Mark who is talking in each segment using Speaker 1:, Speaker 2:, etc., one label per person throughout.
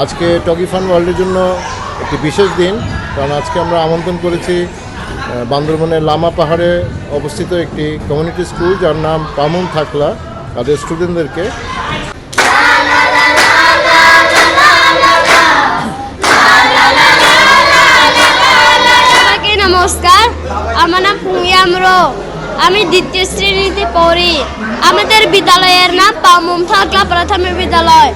Speaker 1: আজকে talkie fun ওয়ার্ল্ডের জন্য একটি বিশেষ দিন, কারণ আজকে আমরা আমন্ত্রণ করেছি বান্দরবনের লামা পাহাড়ে অবস্থিত একটি কমিউনিটি স্কুল যার নাম পামুন থাকলা, তাদের স্টুডেন্টদেরকে
Speaker 2: নমস্কার, আমার নাম ভূমি আমরো। আমি দ্বিতীয় শ্রেণীতে পড়ি। আমাদের বিদ্যালয়ের নাম পামুম থাকলা প্রাথমিক বিদ্যালয়।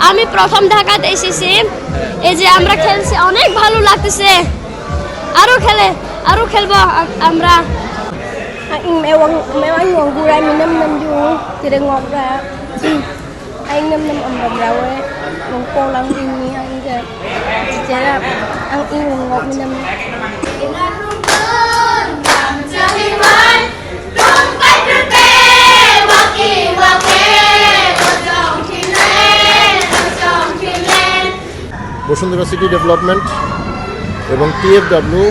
Speaker 2: আমি প্রথম ঢাকাতে এসেছি এই যে আমরা খেলছি অনেক ভালো লাগতেছে আরো খেলে আরো খেলবো আ- আমরা
Speaker 3: anh mèo ăn mèo anh ngon gu ra mình năm năm vô thì đừng ngọt ra anh năm năm ẩm ẩm rau ấy ngon cô lắm đi mi anh kìa chỉ là ăn in ngon ngọt mình năm
Speaker 1: Bashundhara city development এবং TFW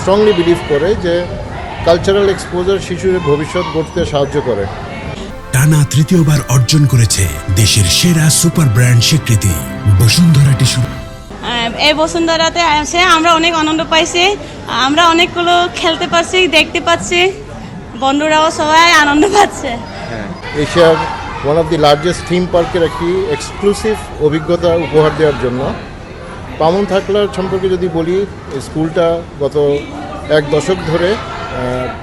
Speaker 1: strongly believe করে যে cultural exposure শিশুর ভবিষ্যৎ গড়তে সাহায্য করে।
Speaker 4: টানা তৃতীয়বার অর্জন করেছে দেশের সেরা সুপার ব্র্যান্ড স্বীকৃতি বসুন্ধরা টিস্যু।
Speaker 5: এই বসুন্ধরাতে এসে আমরা অনেক আনন্দ পাইছি আমরা অনেকগুলো খেলতে পারছি দেখতে পাচ্ছি বন্ধুরাও সবাই আনন্দ পাচ্ছে।
Speaker 1: এশিয়ার one of the largest theme পার্কের একটি এক্সক্লুসিভ অভিজ্ঞতা উপহার দেওয়ার জন্য। পামন থাকলার সম্পর্কে যদি বলি স্কুলটা গত এক দশক ধরে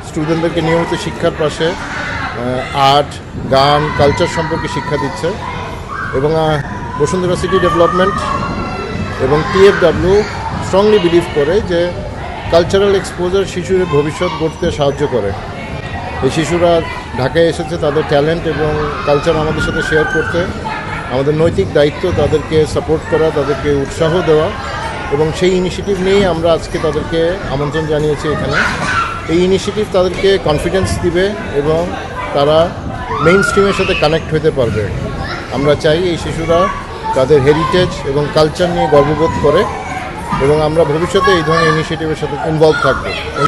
Speaker 1: স্টুডেন্টদেরকে নিয়মিত শিক্ষার পাশে আর্ট, গান কালচার সম্পর্কে শিক্ষা দিচ্ছে এবং বসুন্ধরা সিটি ডেভেলপমেন্ট এবং টিএফডাব্লিউ স্ট্রংলি বিলিভ করে যে কালচারাল এক্সপোজার শিশুর ভবিষ্যৎ গড়তে সাহায্য করে। এই শিশুরা ঢাকায় এসেছে, তাদের ট্যালেন্ট এবং কালচার আমাদের সাথে শেয়ার করতে। আমাদের নৈতিক দায়িত্ব, তাদেরকে সাপোর্ট করা, তাদেরকে উৎসাহ দেওয়া এবং সেই ইনিশিয়েটিভ নিয়েই আমরা আজকে তাদেরকে আমন্ত্রণ জানিয়েছি এখানে। এই ইনিশিয়েটিভ তাদেরকে কনফিডেন্স দিবে এবং তারা মেইন স্ট্রিমের সাথে কানেক্ট হতে পারবে। আমরা চাই এই শিশুরা তাদের হেরিটেজ এবং কালচার নিয়ে গর্ববোধ করে এবং আমরা ভবিষ্যতে এই ধরনের ইনিশিয়েটিভের সাথে ইনভলভ থাকব।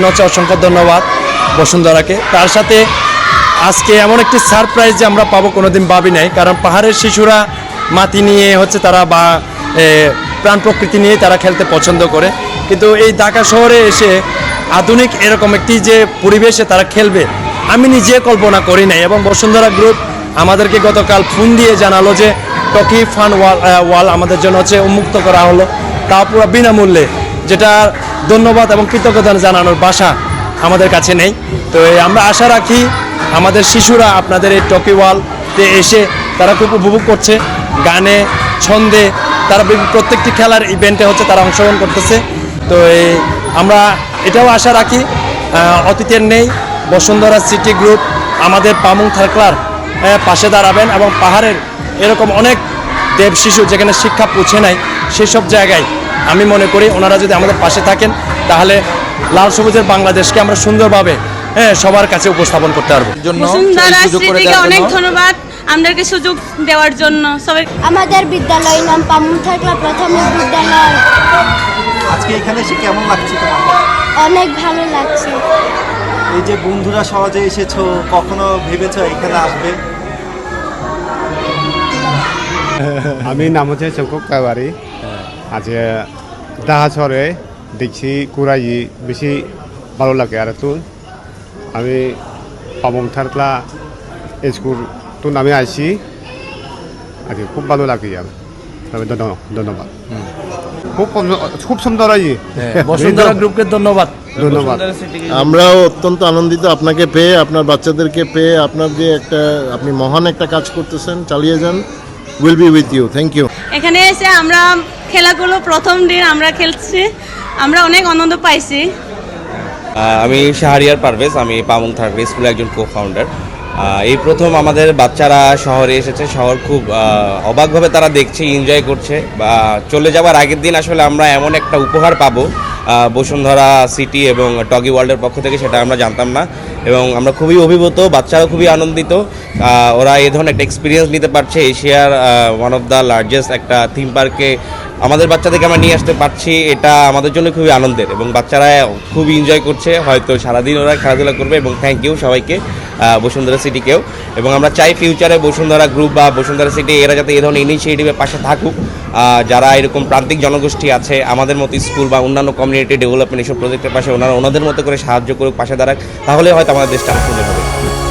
Speaker 6: হচ্ছে অসংখ্য ধন্যবাদ বসুন্ধরাকে। তার সাথে আজকে এমন একটি সারপ্রাইজ যে আমরা পাবো কোনোদিন ভাবি নাই, কারণ পাহাড়ের শিশুরা মাটি নিয়ে হচ্ছে তারা বা প্রাণ প্রকৃতি নিয়ে তারা খেলতে পছন্দ করে। কিন্তু এই ঢাকা শহরে এসে আধুনিক এরকম একটি যে পরিবেশে তারা খেলবে, আমি নিজে কল্পনা করি নাই এবং বসুন্ধরা গ্রুপ আমাদেরকে গতকাল ফোন দিয়ে জানালো যে, টকি ফান ওয়াল ওয়াল আমাদের জন্য হচ্ছে উন্মুক্ত করা হলো। তা পুরো বিনামূল্যে, যেটা ধন্যবাদ এবং কৃতজ্ঞতা জানানোর বাসা আমাদের কাছে নেই। তো আমরা আশা রাখি আমাদের শিশুরা আপনাদের এই টকি ওয়ালতে এসে তারা খুব উপভোগ করছে। গানে, ছন্দে, তারা প্রত্যেকটি খেলার ইভেন্টে হচ্ছে তারা অংশগ্রহণ করতেছে। তো এই, আমরা এটাও আশা রাখি অতীতের নেই, বসুন্ধরা সিটি গ্রুপ, আমাদের পামুং থাকলার পাশে দাঁড়াবেন এবং পাহাড়ের এরকম অনেক দেব শিশু যেখানে শিক্ষা পৌঁছে নাই, সেসব জায়গায় আমি মনে করি ওনারা যদি আমাদের পাশে থাকেন, তাহলে লাল সবুজের বাংলাদেশকে আমরা সুন্দরভাবে হ্যাঁ সবার কাছে উপস্থাপন করতে পারব।
Speaker 5: অনেক ধন্যবাদ আমাদেরকে সুযোগ দেওয়ার জন্য। সবাই
Speaker 2: আমাদের বিদ্যালয়ের নাম পামুম থাকলা প্রাথমিক বিদ্যালয়।
Speaker 7: আজকে এখানে এসে কেমন লাগছে তোমার?
Speaker 2: অনেক ভালো লাগছে।
Speaker 7: এই যে বন্ধুরা সহজে এসেছ কখনো ভেবেছো এখানে আসবে?
Speaker 8: আমি নাম হচ্ছে চঙ্কুক তাওয়ারি। আজকে দাহা শহরে দেখছি কুরাই বেশি ভালো লাগে আর তুন আমি পাবন থারকলা স্কুল তুন নামে আইসি আজকে খুব ভালো লাগে আর তবে ধন্যবাদ। খুব খুব সুন্দর আই
Speaker 6: বসুন্ধরা গ্রুপকে ধন্যবাদ।
Speaker 8: ধন্যবাদ।
Speaker 1: আমরাও অত্যন্ত আনন্দিত আপনাকে পেয়ে আপনার বাচ্চাদেরকে পেয়ে আপনার যে একটা আপনি মহান একটা কাজ করতেছেন চালিয়ে যান। Will be with you thank you
Speaker 5: এখানে এসে আমরা খেলাগুলো প্রথম দিন আমরা খেলছি। আমরা অনেক আনন্দ পাইছি।
Speaker 9: আমি শাহরিয়ার পারভেজ, আমি পামং থার্ড স্কুলের একজন কো ফাউন্ডার এই প্রথম আমাদের বাচ্চারা শহরে এসেছে, শহর খুব অবাকভাবে তারা দেখছে এনজয় করছে, বা চলে যাওয়ার আগের দিন আসলে আমরা এমন একটা উপহার পাবো বসুন্ধরা সিটি এবং টগি ওয়ার্ল্ডের পক্ষ থেকে, সেটা আমরা জানতাম না। এবং আমরা খুবই অভিভূত, বাচ্চারাও খুবই আনন্দিত। ওরা এ ধরনের একটা এক্সপিরিয়েন্স নিতে পারছে, এশিয়ার ওয়ান অফ দ্য লার্জেস্ট একটা থিম পার্কে আমাদের বাচ্চাদেরকে আমরা নিয়ে আসতে পারছি, এটা আমাদের জন্য খুবই আনন্দের এবং বাচ্চারা খুবই এনজয় করছে, হয়তো সারাদিন ওরা খেলাধুলা করবে এবং থ্যাংক ইউ সবাইকে বসুন্ধরা সিটিকেও। এবং আমরা চাই ফিউচারে বসুন্ধরা গ্রুপ বা বসুন্ধরা সিটি এরা যাতে এই ধরনের ইনিশিয়েটিভের পাশে থাকুক। যারা এরকম প্রান্তিক জনগোষ্ঠী আছে, আমাদের মতো স্কুল বা অন্যান্য কমিউনিটি ডেভেলপমেন্ট এসব প্রজেক্টের পাশে ওনারা ওনাদের মতো করে সাহায্য করুক, পাশে দাঁড়াক, তাহলে হয়তো আমাদের দেশটা সুন্দর হবে।